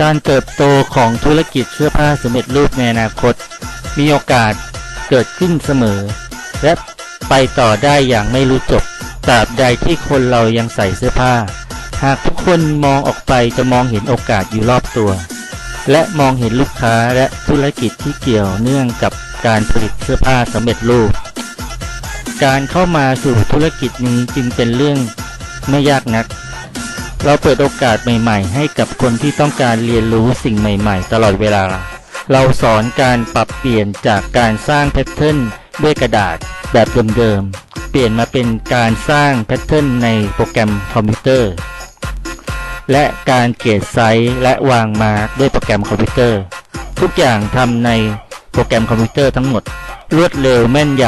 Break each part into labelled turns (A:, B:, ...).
A: การเติบโตของธุรกิจเสื้อผ้าสำเร็จรูปในอนาคต มีโอกาสเกิดขึ้นเสมอ และไปต่อได้อย่างไม่รู้จบตราบใดที่คนเรายังใส่เสื้อผ้า หากทุกคนมองออกไปจะมองเห็นโอกาสอยู่รอบตัว และมองเห็นลูกค้าและธุรกิจที่เกี่ยวเนื่องกับการผลิตเสื้อผ้าสำเร็จรูป การเข้ามาสู่ธุรกิจนี้จึงเป็นเรื่องไม่ยากนัก เราเปิดโอกาสใหม่ ๆ ให้กับคนที่ต้องการเรียนรู้สิ่งใหม่ ๆ ตลอดเวลา เราสอนการปรับเปลี่ยนจากการสร้างแพทเทิร์นด้วยกระดาษแบบเดิมๆ เปลี่ยนมาเป็นการสร้างแพทเทิร์นในโปรแกรมคอมพิวเตอร์ และการเกรดไซส์และวางมาร์กด้วยโปรแกรมคอมพิวเตอร์ ทุกอย่างทำในโปรแกรมคอมพิวเตอร์ทั้งหมด รวดเร็วแม่นย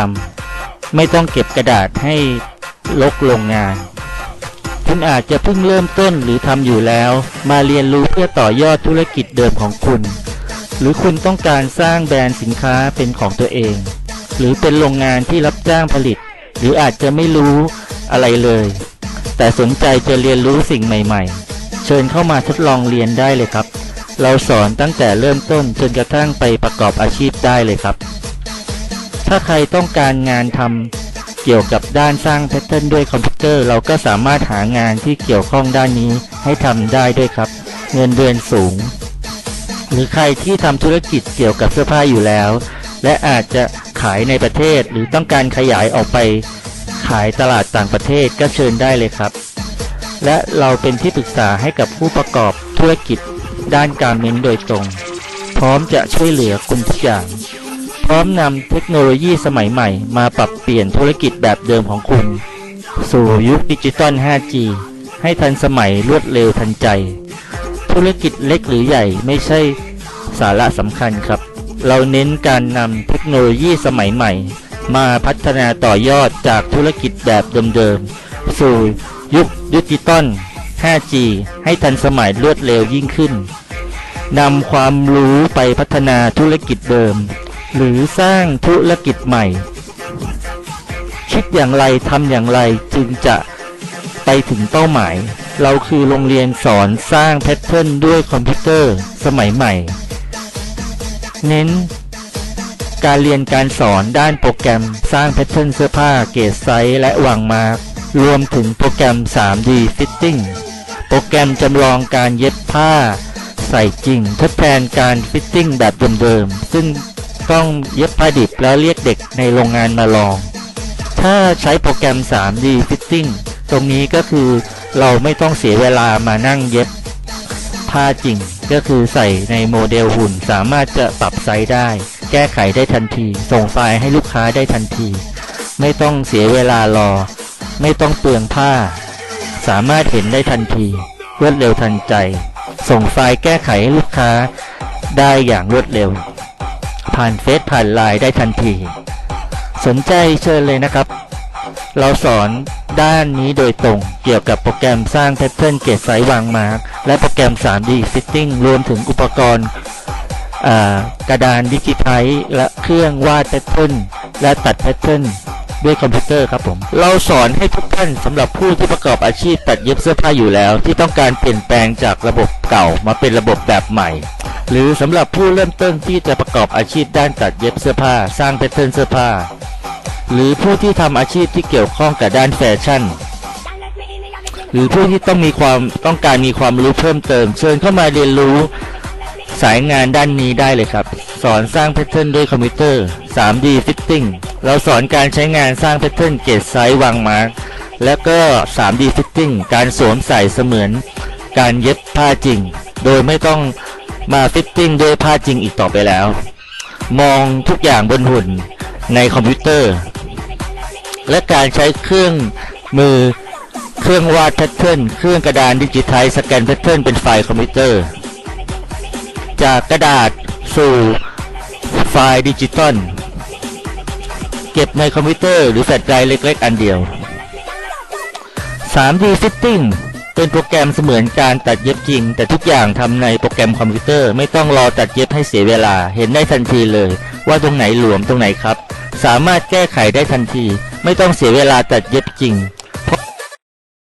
A: ำไม่ต้องเก็บกระดาษให้ลกโรงงาน คุณอาจจะเพิ่งเริ่มต้นหรือทำอยู่แล้ว มาเรียนรู้เพื่อต่อยอดธุรกิจเดิมของคุณ หรือคุณต้องการสร้างแบรนด์สินค้าเป็นของตัวเอง หรือเป็นโรงงานที่รับจ้างผลิต หรืออาจจะไม่รู้อะไรเลย แต่สนใจจะเรียนรู้สิ่งใหม่ ๆ เชิญเข้ามาทดลองเรียนได้เลยครับ เราสอนตั้งแต่เริ่มต้นจนกระทั่งไปประกอบอาชีพได้เลยครับ ถ้าใครต้องการงานทำ เกี่ยวกับด้านสร้างแพทเทิร์นด้วยคอมพิวเตอร์ เราก็สามารถหางานที่เกี่ยวข้องด้านนี้ให้ทำได้ด้วยครับ เงินเดือนสูง หรือใครที่ทำธุรกิจเกี่ยวกับเสื้อผ้าอยู่แล้ว และอาจจะขายในประเทศหรือต้องการขยายออกไป ขายตลาดต่างประเทศก็เชิญได้เลยครับ และเราเป็นที่ปรึกษาให้กับผู้ประกอบธุรกิจด้านการเมนโดยตรง พร้อมจะช่วยเหลือคุณทุกอย่าง ร้อมนำเทคโนโลยีสมัยใหม่ มาปรับเปลี่ยนธุรกิจแบบเดิมของคุณ สู่ยุคดิจิตอล 5G ให้ทันสมัยรวดเร็วทันใจ ธุรกิจเล็กหรือใหญ่ไม่ใช่สาระสำคัญครับ เราเน้นการนำเทคโนโลยีสมัยใหม่ มาพัฒนาต่อยอดจากธุรกิจแบบเดิมๆ สู่ยุคดิจิตอล 5G ให้ทันสมัยรวดเร็วยิ่งขึ้นนำความรู้ไปพัฒนาธุรกิจเดิม หรือสร้างธุรกิจใหม่ คิดอย่างไรทำอย่างไรจึงจะไปถึงเป้าหมาย เราคือโรงเรียนสอนสร้างแพทเทิร์นด้วยคอมพิวเตอร์สมัยใหม่ เน้น การเรียนการสอนด้านโปรแกรมสร้างแพทเทิร์นเสื้อผ้าเกรดไซส์และวางมาร์กรวมถึงโปรแกรม 3D Fitting โปรแกรมจำลองการเย็บผ้าใส่จริง ทดแทนการฟิตติ้งแบบเดิมๆซึ่ง ต้องเย็บผ้าดิบแล้วเรียกเด็กในโรงงานมาลอง ถ้าใช้โปรแกรม 3D Fitting ตรงนี้ก็คือเราไม่ต้องเสียเวลามานั่งเย็บผ้าจริง ก็คือใส่ในโมเดลหุ่นสามารถจะปรับไซส์ได้ แก้ไขได้ทันที ส่งไฟล์ให้ลูกค้าได้ทันที ไม่ต้องเสียเวลารอ ไม่ต้องเปลืองผ้า สามารถเห็นได้ทันทีรวดเร็วทันใจ ส่งไฟล์แก้ไขให้ลูกค้าได้อย่างรวดเร็ว ผ่านเฟซผ่านไลน์ได้ทันที สนใจเชิญเลยนะครับ เราสอนด้านนี้โดยตรงเกี่ยวกับโปรแกรมสร้างแพทเทิร์นเกรดไซส์วางมาร์กและโปรแกรม 3D Fitting รวมถึงอุปกรณ์กระดานดิจิไทป์และเครื่องวาดแพทเทิร์นและตัดแพทเทิร์นด้วยคอมพิวเตอร์ครับผม เราสอนให้ทุกท่านสำหรับผู้ที่ประกอบอาชีพตัดเย็บเสื้อผ้าอยู่แล้ว ที่ต้องการเปลี่ยนแปลงจากระบบเก่ามาเป็นระบบแบบใหม่ หรือสำหรับผู้เริ่มต้นที่จะประกอบอาชีพด้านตัดเย็บเสื้อผ้า สร้างแพทเทิร์นเสื้อผ้า หรือผู้ที่ทำอาชีพที่เกี่ยวข้องกับด้านแฟชั่น หรือผู้ที่ต้องมีความต้องการมีความรู้เพิ่มเติม เชิญเข้ามาเรียนรู้สายงานด้านนี้ได้เลยครับ สอนสร้างแพทเทิร์นด้วยคอมพิวเตอร์ 3D Fitting เราสอนการใช้งานสร้างแพทเทิร์นเกจไซส์วางมาร์กแล้วก็ 3D Fitting การสวมใส่เสมือน การเย็บผ้าจริง โดยไม่ต้อง มาฟิตติ้งด้วยผ้าจริงอีกต่อไปแล้ว มองทุกอย่างบนหุ่นในคอมพิวเตอร์ และการใช้เครื่องมือเครื่องวาดแพทเทิร์นเครื่องกระดานดิจิทัลสแกนแพทเทิร์นเป็นไฟล์คอมพิวเตอร์ จากกระดาษสู่ไฟล์ดิจิตอลเก็บในคอมพิวเตอร์หรือแฟลชไดร์เล็กๆ อันเดียว 3D Fitting เป็นโปรแกรมเสมือนการตัดเย็บจริง แต่ทุกอย่างทำในโปรแกรมคอมพิวเตอร์ไม่ต้องรอตัดเย็บให้เสียเวลา เห็นได้ทันทีเลย ว่าตรงไหนหลวมตรงไหนครับ สามารถแก้ไขได้ทันที ไม่ต้องเสียเวลาตัดเย็บจริง